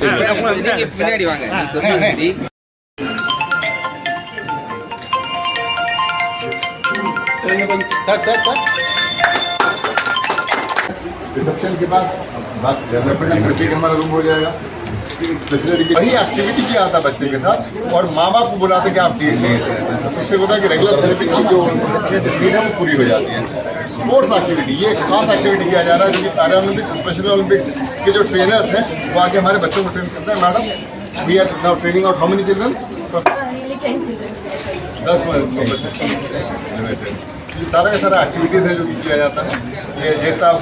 கையை கையை பின்னாடி வாங்க முன்னாடி सर सर सर रिसेप्शन के पास बात डेवलपमेंट एक्टिविटी हमारा रूम हो जाएगा वही एक्टिविटी किया था बच्चे के साथ और माँ बाप को बुलाते कि आप ट्रीट नहीं है उससे होता है कि रेगुलर थेरेपी की जो नीड है वो पूरी हो जाती है। स्पोर्ट्स एक्टिविटी ये एक खास एक्टिविटी किया जा रहा है जो कि पैरा ओलंपिक्स स्पेशल ओलंपिक्स के जो ट्रेनर्स हैं वो आके हमारे बच्चों को ट्रेन करते हैं। Madam we are now training out how many children nearly 10 children. दस बच्चे। ये सारा का सारा एक्टिविटीज़ है जो किया जाता है। ये जैसा आप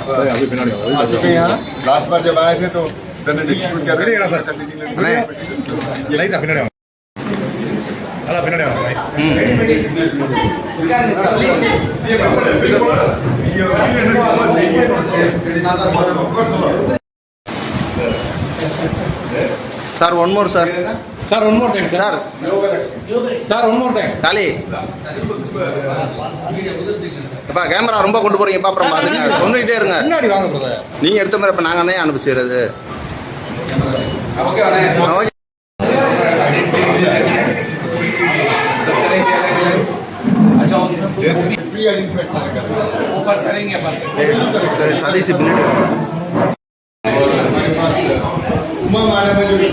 चुके यहाँ। लास्ट बार जब आए थे तो sir one more sir sir one more time sir sir one more time காலி அப்பா கேமரா ரொம்ப கொண்டு போறீங்கப்பா அப்புறம் பாத்துங்க சொல்லிக்கிட்டே இருங்க. நீங்கள் எடுத்த மாதிரி இப்போ நாங்கள் அனுப்பி செய்கிறது अच्छा, ऊपर करेंगे अपन। शादी से बिल्कुल उमा मैडम जो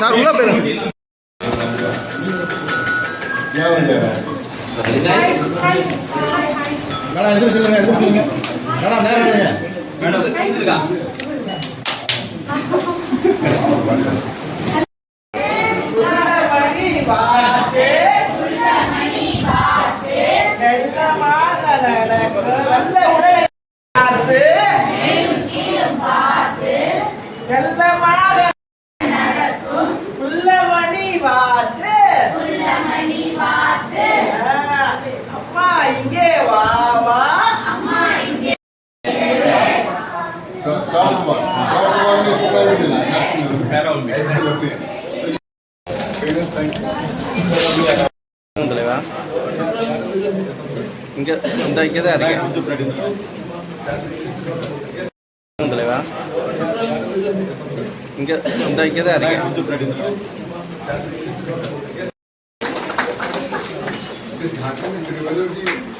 सर उला पेर madam madam Sağ olun. Sağ olun. Sağ olun. ఇంకా ఇంత ఇంకేదా தலைவா இங்க இந்த இங்க தான் இருக்கேன்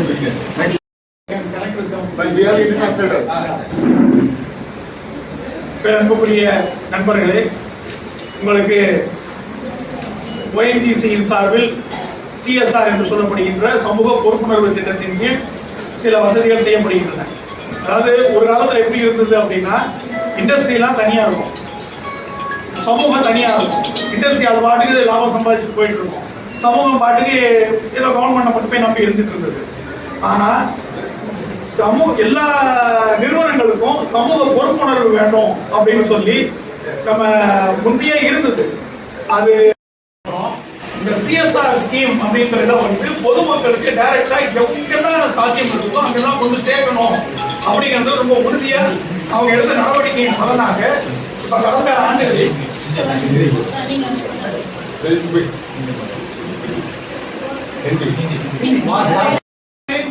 Good begin. Next. Fine, we are interested. நண்பர்களே உங்களுக்கு ஒய்என்ஜிசியின் சார்பில் சிஎஸ்ஆர் என்று சொல்லப்படுகின்ற சமூக பொறுப்புணர்வு திட்டத்தின் கீழ் சில வசதிகள் செய்யப்படுகின்றன அதாவது ஒரு காலத்தில் எப்படி இருந்தது அப்படின்னா இண்டஸ்ட்ரியெலாம் தனியாக இருக்கும் சமூகம் தனியாக இருக்கும் இண்டஸ்ட்ரி அது பாட்டுக்கு லாபம் சம்பாதிச்சுட்டு போயிட்டு இருக்கும் சமூகம் பாட்டுக்கு ஏதோ கவர்மெண்ட்டை மட்டும் போய் நம்பி இருந்துட்டு இருந்தது ஆனால் சமூக எல்லா நிறுவனங்களுக்கும் சமூக பொறுப்புணர்வு வேண்டும் அப்படின்னு சொல்லி நம்ம முந்தைய இருந்தது அது இந்த சிஎஸ்ஆர் ஸ்கீம் அப்படின்றத வந்து பொதுமக்களுக்கு டைரக்டா எங்கெல்லாம் சாத்தியம் இருக்கோ அங்கெல்லாம் கொண்டு சேர்க்கணும் அப்படிங்கிறது ரொம்ப உறுதியா அவங்க எடுத்த நடவடிக்கையின் பலனாக இப்ப கடந்த ஆண்டுகளில்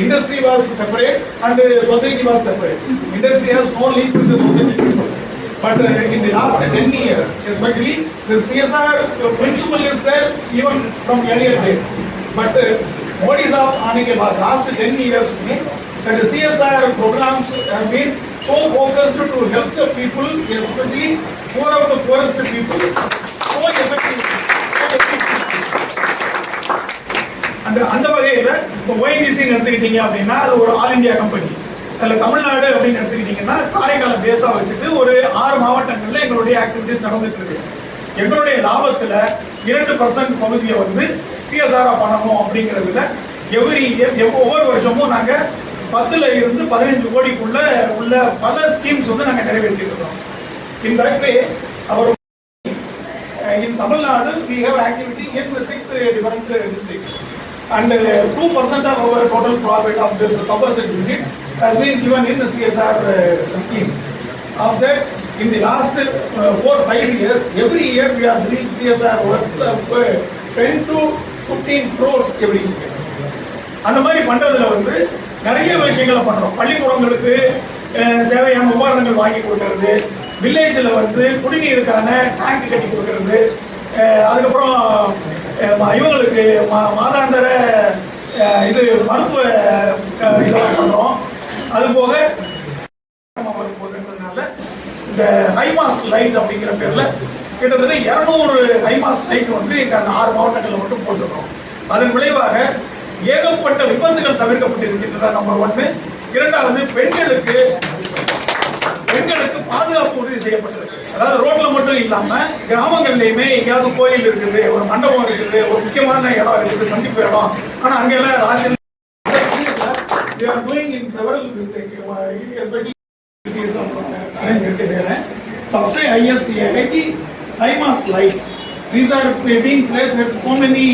industry was separate and society was separate industry has no link with the society But uh, in the last 10 years, especially, the CSR principle is there even from earlier days. But uh, Modi साहब आने के बाद last 10 years में that the CSR programs have been so focused to help the people, especially poor of the poorest people, so effective. So effective. அந்த அந்த வகையில் இப்போ ஒய்டிசின்னு எடுத்துக்கிட்டீங்க அப்படின்னா அது ஒரு ஆல் இந்தியா கம்பெனி அதில் தமிழ்நாடு அப்படின்னு எடுத்துக்கிட்டீங்கன்னா காரைக்காலை பேஸாக வச்சுட்டு ஒரு ஆறு மாவட்டங்களில் எங்களுடைய ஆக்டிவிட்டிஸ் நடந்துட்டு இருக்கு எங்களுடைய லாபத்தில் இரண்டு பர்சன்ட் பகுதியை வந்து சிஎஸ்ஆராக பண்ணணும் அப்படிங்கிறதுல எவ்ரி ஒவ்வொரு வருஷமும் நாங்கள் பத்தில் இருந்து பதினஞ்சு கோடிக்குள்ள உள்ள பல ஸ்கீம்ஸ் வந்து நாங்கள் நிறைவேற்றிட்டு அவர் in Tamil Nadu we have activity in six Nadu, districts have activity in the six uh, different uh, districts. And two percent of our total profit of this subversive unit has been given in the CSR uh, scheme. Of that, in the last uh, four, five years, every year we are doing CSR worth of uh, 10 to 15 crores every year. அந்த மாதிரி பண்றதுல வந்து நிறைய விஷயங்களை பண்றோம் பள்ளிக்கூடங்களுக்கு அஹ், தேவையான உபகரணங்கள் வாங்கி கொடுக்கறது வில்லேஜில் வந்து குடிநீருக்கான டேங்க் கட்டி கொடுக்கறது அஹ், அதுக்கப்புறம் அஹ், ம- இவங்களுக்கு மா- மாதாந்திர இது மருத்துவ இதெல்லாம் பண்ணுறோம் அது போக போகிறதுனால இந்த ஹைமாஸ் லைட் அப்படிங்கிற பேரில் கிட்டத்தட்ட இரநூறு ஹைமாஸ் லைட் வந்து இங்கே அந்த ஆறு மாவட்டங்களில் மட்டும் போட்டுருக்கோம் அதன் விளைவாக ஏகப்பட்ட விபத்துகள் தவிர்க்கப்பட்டிருக்கின்றன நம்பர் ஒன்று இரண்டாவது பெண்களுக்கு பெண்களுக்கு பாதுகாப்பு உறுதி செய்யப்பட்டிருக்கு. அதாவது ரோட்ல மட்டும் இல்லாம கிராமங்கள்லயுமே எங்கேயாவது கோயில் இருக்குது ஒரு மண்டபம் இருக்குது ஒரு முக்கியமான இடம் இருக்குது சந்திப்பு இடம் ஆனா அங்கெல்லாம் Rajan We are doing in several districts, uh, especially cities of arrangement there. सबसे highest ये है कि HIMARS lights. These are being placed at so many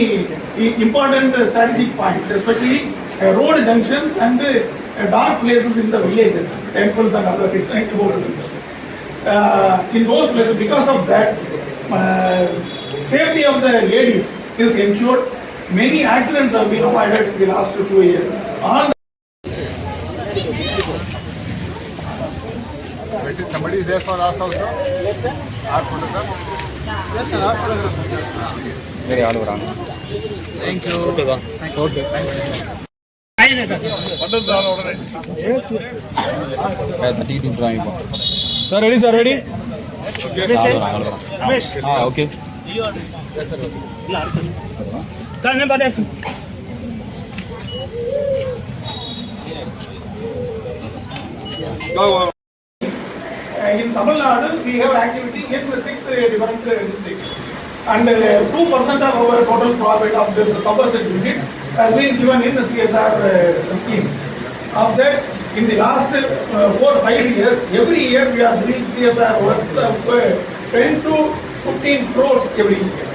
important strategic points, especially uh, road junctions and uh, dark places in the villages, temples and other things. like about it. Uh, Uh, in those places, because of that, uh, safety of the ladies is ensured. Many accidents have been avoided in the last two years. On somebody is there for us also? Yes, sir. Our photograph? Yes, sir. Our photograph. Very all around. Thank you. Okay, sir. Thank you. Okay. Thank you. Yes, yes. Yes, the T2 drawing. Sir ready sir. Ready okay uh, in Tamil we have activity in six uh, different uh, districts. And 2% of our total profit of this subversive unit has been given in the CSR scheme. Of that, in the last uh, four, five years, every year we are doing CSR worth of uh, 10 to 15 crores every year.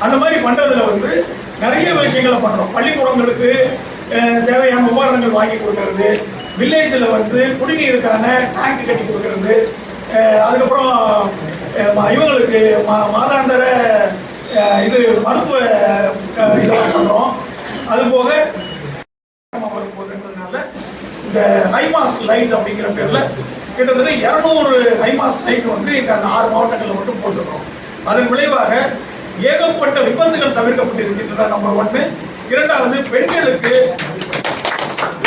அந்த மாதிரி பண்ணுறதுல வந்து நிறைய விஷயங்களை பண்ணுறோம் பள்ளிக்கூடங்களுக்கு தேவையான உபகரணங்கள் வாங்கி கொடுக்கறது வில்லேஜில் வந்து குடிநீருக்கான டேங்க் கட்டி கொடுக்கறது அதுக்கப்புறம் இவங்களுக்கு மா- மாதாந்திர இது மருத்துவ இதெல்லாம் பண்ணுறோம் அது போக இந்த ஹைமாஸ் லைட் அப்படிங்கிற பேர்ல கிட்டத்தட்ட இருநூறு ஹைமாஸ் லைட் வந்து இங்கே அந்த ஆறு மாவட்டங்களில் மட்டும் போட்டுருக்கோம். அதன் விளைவாக ஏகப்பட்ட விபத்துகள் தவிர்க்கப்பட்டிருக்கின்றன. நம்பர் ஒன்று இரண்டாவது பெண்களுக்கு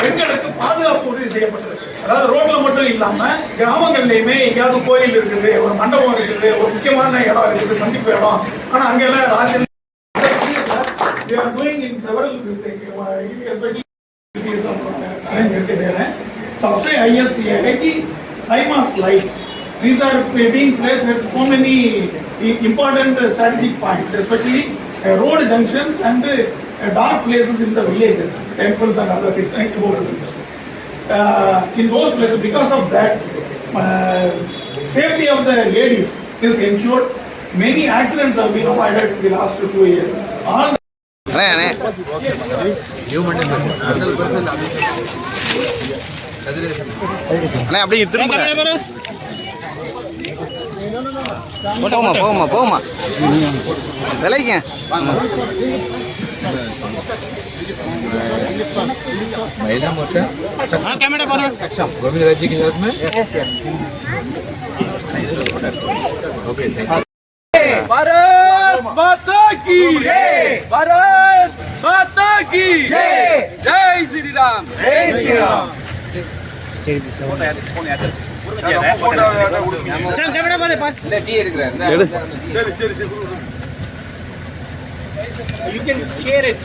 பெண்களுக்கு பாதுகாப்பு உறுதி செய்யப்பட்டிருக்கு. அதாவது ரோட்ல மட்டும் இல்லாம கிராமங்கள்லயுமே எங்கேயாவது கோயில் இருக்குது ஒரு மண்டபம் இருக்குது ஒரு முக்கியமான இடம் இருக்குது சந்திப்பு இடம். ஆனா அங்கெல்லாம் ராஜன் सबसे हाईएस्ट ये है कि आई mass lights these are being placed at so many important strategic points, especially uh, road junctions and uh, dark places in the villages, temples and other things. Right? Uh, in those places, because of that, uh, safety of the ladies is ensured. Many accidents have been avoided in the last two years. அண்ணே அப்படியே திரும்ப போமா போமா போமா விலைங்க हाँ camera पर भारत माता की भारत माता की जय श्री राम जय श्री राम சரி சரி சரி யூ கேன் ஷேர் இட்